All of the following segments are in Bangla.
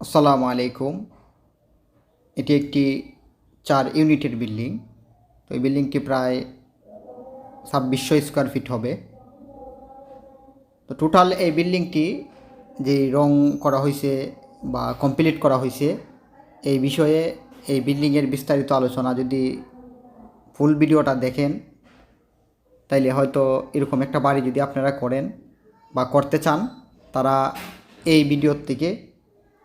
আসসালামু আলাইকুম। এটি একটি চার ইউনিটের বিল্ডিং। তো এই বিল্ডিংটি প্রায় ছাব্বিশশো স্কোয়ার ফিট হবে। তো টোটাল এই বিল্ডিংটি যে রং করা হয়েছে বা কমপ্লিট করা হয়েছে, এই বিষয়ে এই বিল্ডিংয়ের বিস্তারিত আলোচনা যদি ফুল ভিডিওটা দেখেন, তাইলে হয়তো এরকম একটা বাড়ি যদি আপনারা করেন বা করতে চান, তারা এই ভিডিওর থেকে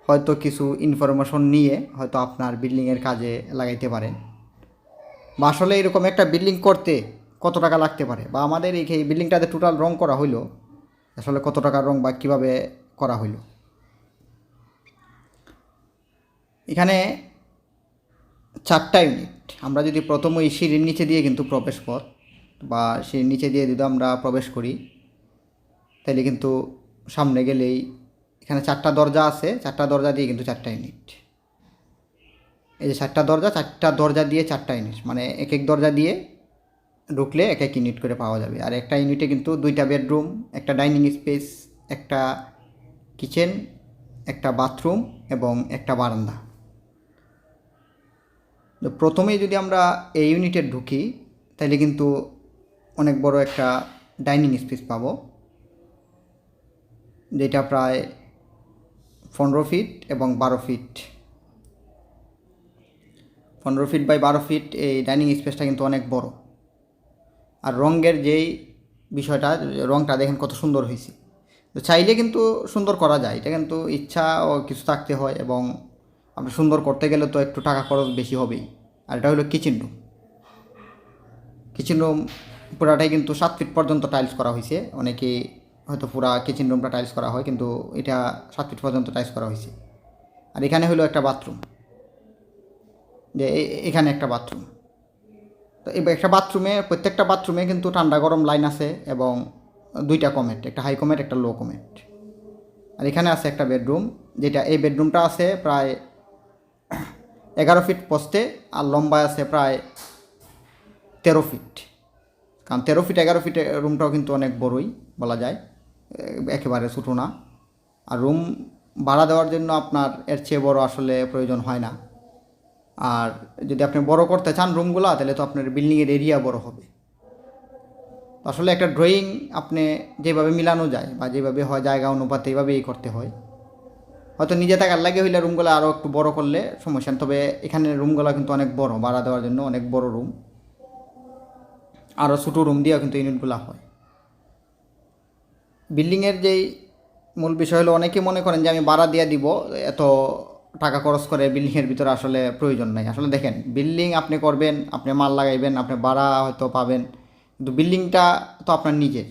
হয়তো কিছু ইনফরমেশন নিয়ে হয়তো আপনার বিল্ডিংয়ের কাজে লাগাইতে পারেন। বা আসলে এরকম একটা বিল্ডিং করতে কত টাকা লাগতে পারে? বা আমাদের এই বিল্ডিংটাতে টোটাল রং করা হইল, আসলে কত টাকার রং বা কীভাবে করা হইল? এখানে চারটা ইউনিট আমরা যদি প্রথম ওই সিঁড়ির নিচে দিয়ে কিন্তু প্রবেশ পথ, বা সিঁড়ির নিচে দিয়ে যদি আমরা প্রবেশ করি তাহলে কিন্তু সামনে গেলেই এখানে চারটা দরজা আছে, চারটা দরজা দিয়ে কিন্তু চারটা ইউনিট। এই যে চারটা দরজা চারটা দরজা দিয়ে চারটা ইউনিট মানে এক এক দরজা দিয়ে ঢুকলে এক এক ইউনিট করে পাওয়া যাবে। আর একটা ইউনিটে কিন্তু দুইটা বেডরুম, একটা ডাইনিং স্পেস, একটা কিচেন, একটা বাথরুম এবং একটা বারান্দা। তো প্রথমেই যদি আমরা এই ইউনিটে ঢুকি, তাহলে কিন্তু অনেক বড় একটা ডাইনিং স্পেস পাবো, যেটা প্রায় পনেরো ফিট এবং বারো ফিট পনেরো ফিট বাই বারো ফিট এই ডাইনিং স্পেসটা কিন্তু অনেক বড়। আর রঙের যেই বিষয়টা, রঙটা দেখেন কত সুন্দর হয়েছে। তো চাইলে কিন্তু সুন্দর করা যায়, এটা কিন্তু ইচ্ছা ও কিছু থাকতে হয় এবং আপনি সুন্দর করতে গেলে তো একটু টাকা খরচ বেশি হবেই। আর এটা হলো কিচেন রুম কিচেন রুম পুরাটাই কিন্তু সাত ফিট পর্যন্ত টাইলস করা হয়েছে, অনেকে হয়তো পুরা কিচেন রুমটা টাইলস করা হয়, কিন্তু এটা সাত ফিট পর্যন্ত টাইলস করা হয়েছে। আর এখানে হলো একটা বাথরুম যে এখানে একটা বাথরুম তো এই একটা বাথরুমে প্রত্যেকটা বাথরুমে কিন্তু ঠান্ডা গরম লাইন আছে এবং দুইটা কমেট একটা হাই কমেট একটা লো কমেট আর এখানে আছে একটা বেডরুম যেটা এই বেডরুমটা আছে প্রায় এগারো ফিট পোস্টে আর লম্বায় আছে প্রায় তেরো ফিট কারণ তেরো ফিট এগারো ফিট রুমটাও কিন্তু অনেক বড়ই, বলা যায়। একেবারে ছোটো না। আর রুম ভাড়া দেওয়ার জন্য আপনার এর চেয়ে বড় আসলে প্রয়োজন হয় না। আর যদি আপনি বড় করতে চান রুমগুলো তাহলে তো আপনার বিল্ডিংয়ের এরিয়া বড় হবে। আসলে একটা ড্রয়িং আপনি যেভাবে মিলানো যায় বা যেভাবে হয় জায়গা অনুপাতে এইভাবেই করতে হয়। হয়তো নিজে থাকার লাগে হইলে রুমগুলো আরও একটু বড় করলে সমস্যা তবে এখানে রুমগুলো কিন্তু অনেক বড়, ভাড়া দেওয়ার জন্য অনেক বড় রুম আরও ছোটো রুম দিয়েও কিন্তু ইউনিটগুলো হয়। বিল্ডিংয়ের যেই মূল বিষয় হলো, অনেকে মনে করেন যে আমি ভাড়া দিয়ে দিব, এত টাকা খরচ করে বিল্ডিংয়ের ভিতরে আসলে প্রয়োজন নাই। আসলে দেখেন, বিল্ডিং আপনি করবেন, আপনি মাল লাগাইবেন, আপনি ভাড়া হয়তো পাবেন, কিন্তু বিল্ডিংটা তো আপনার নিজের,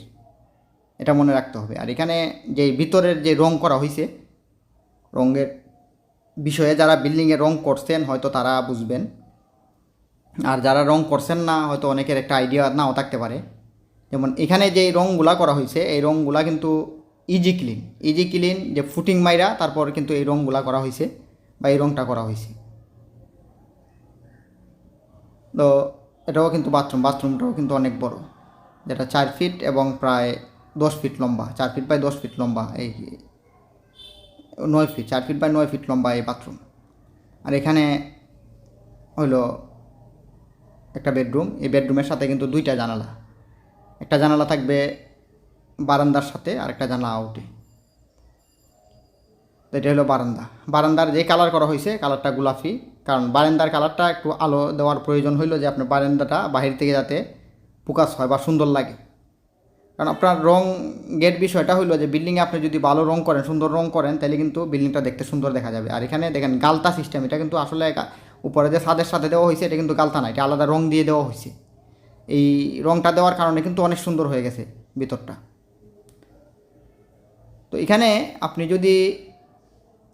এটা মনে রাখতে হবে। আর এখানে যে ভিতরের যে রং করা হয়েছে রঙের বিষয়ে যারা বিল্ডিংয়ে রং করছেন, হয়তো তারা বুঝবেন। আর যারা রং করছেন না, হয়তো অনেকের একটা আইডিয়া নাও থাকতে পারে। যেমন এখানে যে রঙগুলা করা হয়েছে, এই রঙগুলা কিন্তু ইজি ক্লিন ইজি ক্লিন যে ফুটিং মাইরা তারপর কিন্তু এই রঙগুলা করা হয়েছে বা এই রঙটা করা হয়েছে। তো এটাও কিন্তু বাথরুম বাথরুমটাও কিন্তু অনেক বড়, যেটা চার ফিট এবং প্রায় দশ ফিট লম্বা, চার ফিট বাই দশ ফিট লম্বা এই নয় ফিট চার ফিট বাই নয় ফিট লম্বা এই বাথরুম আর এখানে হলো একটা বেডরুম এই বেডরুমের সাথে কিন্তু দুইটা জানালা। একটা জানালা থাকবে বারান্দার সাথে আর একটা জানালা আউটে। তো এটা হলো বারান্দা। বারান্দার যে কালার করা হয়েছে, কালারটা গোলাপি। কারণ বারান্দার কালারটা একটু আলো দেওয়ার প্রয়োজন হইল যে আপনার বারান্দাটা বাহির থেকে যাতে ফোকাস হয় বা সুন্দর লাগে। কারণ আপনার রং গেট বিষয়টা হইল যে বিল্ডিংয়ে আপনি যদি ভালো রং করেন, সুন্দর রং করেন তাহলে কিন্তু বিল্ডিংটা দেখতে সুন্দর দেখা যাবে। আর এখানে দেখেন গালতা সিস্টেম এটা কিন্তু আসলে উপরে যে ছাদের সাথে দেওয়া হয়েছে, এটা কিন্তু গালতা না, এটা আলাদা রং দিয়ে দেওয়া হয়েছে। এই রংটা দেওয়ার কারণে কিন্তু অনেক সুন্দর হয়ে গেছে ভিতরটা। তো এখানে আপনি যদি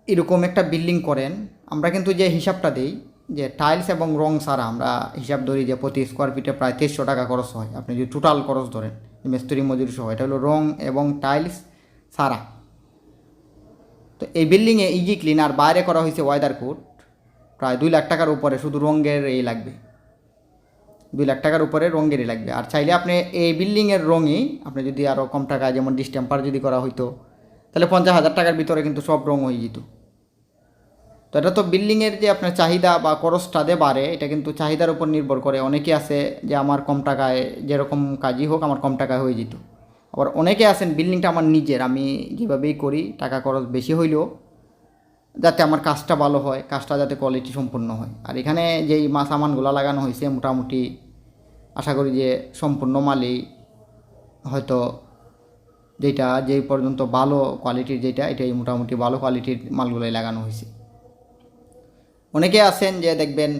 এরকম একটা বিল্ডিং করেন, আমরা কিন্তু যে হিসাবটা দিই, যে টাইলস এবং রং ছাড়া আমরা হিসাব ধরি যে প্রতি স্কোয়ার ফিটে প্রায় তেইশশো টাকা খরচ হয়। আপনি যদি টোটাল খরচ ধরেন মিস্ত্রি মজুরি সহ, এটা হলো রং এবং টাইলস ছাড়া। তো এই বিল্ডিংয়ে ইজি ক্লিন আর বাইরে করা হয়েছে ওয়েদার কোট প্রায় দুই লাখ টাকার উপরে শুধু রঙের এই লাগবে। দুই লাখ টাকার উপরে রঙেরই লাগবে। আর চাইলে আপনি এই বিল্ডিংয়ের রঙই আপনি যদি আরও কম টাকা যেমন ডিস্টেম্পার যদি করা হইতো, তাহলে পঞ্চাশ হাজার টাকার ভিতরে কিন্তু সব রঙ হয়ে যেত। তো এটা তো বিল্ডিংয়ের যে আপনার চাহিদা বা খরচটা দে বাড়ে, এটা কিন্তু চাহিদার উপর নির্ভর করে। অনেকে আছে যে আমার কম টাকায় যেরকম কাজই হোক আমার কম টাকায় হয়ে যেত। আবার অনেকে আছেন, বিল্ডিংটা আমার নিজের, আমি যেভাবেই করি, টাকা খরচ বেশি হইলেও যাতে আমার কাজটা ভালো হয়, কাজটা যাতে কোয়ালিটি সম্পূর্ণ হয়। আর এখানে যেই মা সামানগুলো লাগানো হয়েছে মোটামুটি আশা করি যে সম্পূর্ণ মালই হয়তো যেটা যেই পর্যন্ত ভালো কোয়ালিটির যেটা এটাই মোটামুটি ভালো কোয়ালিটির মালগুলোই লাগানো হয়েছে অনেকে আছেন যে দেখবেন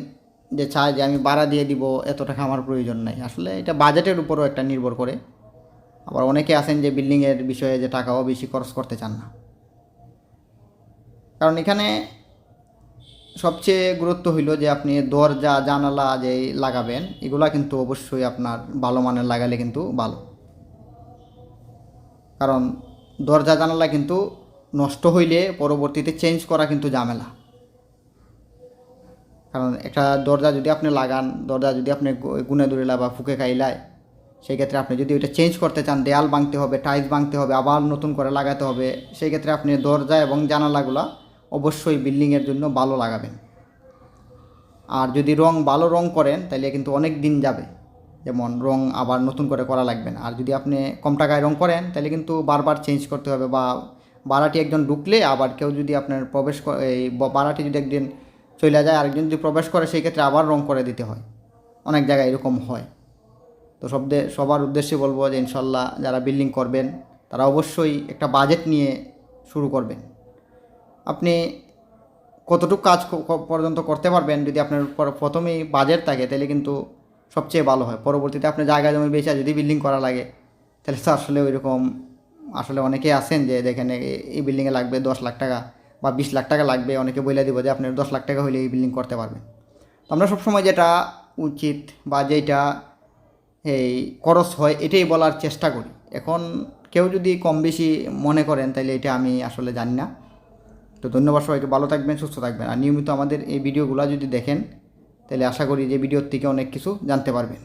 যে চায় যে আমি ভাড়া দিয়ে দিব, এত টাকা আমার প্রয়োজন নাই। আসলে এটা বাজেটের উপরও একটা নির্ভর করে। আবার অনেকে আছেন যে বিল্ডিংয়ের বিষয়ে যে টাকাও বেশি খরচ করতে চান না। কারণ এখানে সবচেয়ে গুরুত্ব হইল যে আপনি দরজা, জানালা যে লাগাবেন, এগুলা কিন্তু অবশ্যই আপনার ভালো মানের লাগালে কিন্তু ভালো। কারণ দরজা, জানালা কিন্তু নষ্ট হইলে পরবর্তীতে চেঞ্জ করা কিন্তু ঝামেলা। কারণ একটা দরজা যদি আপনি লাগান, দরজা যদি আপনি গুনে দূরিলা বা ফুকে খাইলায় সেই ক্ষেত্রে আপনি যদি ওইটা চেঞ্জ করতে চান, দেয়াল ভাঙতে হবে টাইলস ভাঙতে হবে, আবার নতুন করে লাগাতে হবে সেই ক্ষেত্রে আপনি দরজা এবং জানালাগুলা অবশ্যই বিল্ডিংয়ের জন্য ভালো লাগাবেন। আর যদি রং ভালো রং করেন, তাহলে কিন্তু অনেক দিন যাবে। যেমন রং আবার নতুন করে করা লাগবে না। আর যদি আপনি কম টাকায় রং করেন, তাহলে কিন্তু বারবার চেঞ্জ করতে হবে বা বাড়াটি একজন ঢুকলে আবার কেউ যদি আপনার প্রবেশ এই বাড়াটি যদি একদিন চলে যায়, আরেকজন যদি প্রবেশ করে, সেই ক্ষেত্রে আবার রং করে দিতে হয়। অনেক জায়গায় এরকম হয়। তো সবদে, সবার উদ্দেশ্যে বলব যে ইনশাল্লাহ যারা বিল্ডিং করবেন, তারা অবশ্যই একটা বাজেট নিয়ে শুরু করবেন। আপনি কতটুকু কাজ পর্যন্ত করতে পারবেন যদি আপনার পর- প্রথমেই বাজেট থাকে, তাহলে কিন্তু সবচেয়ে ভালো হয়। পরবর্তীতে আপনি জায়গা জমি বেচা যদি বিল্ডিং করা লাগে, তাহলে তো আসলে ওই রকম আসলে অনেকে আছেন যে দেখেন এই বিল্ডিংয়ে লাগবে দশ লাখ টাকা বা বিশ লাখ টাকা লাগবে। অনেকে বলে দিব যে আপনার দশ লাখ টাকা হলে এই বিল্ডিং করতে পারবেন। তো আমরা সবসময় যেটা উচিত বা যেটা এই খরচ হয়, এটাই বলার চেষ্টা করি। এখন কেউ যদি কম বেশি মনে করেন, তাহলে এটা আমি আসলে জানি না। তো ধন্যবাদ সবাইকে, ভালো থাকবেন, সুস্থ থাকবেন। আর নিয়মিত আমাদের এই ভিডিওগুলো যদি দেখেন, তাহলে আশা করি যে ভিডিওর থেকে অনেক কিছু জানতে পারবেন।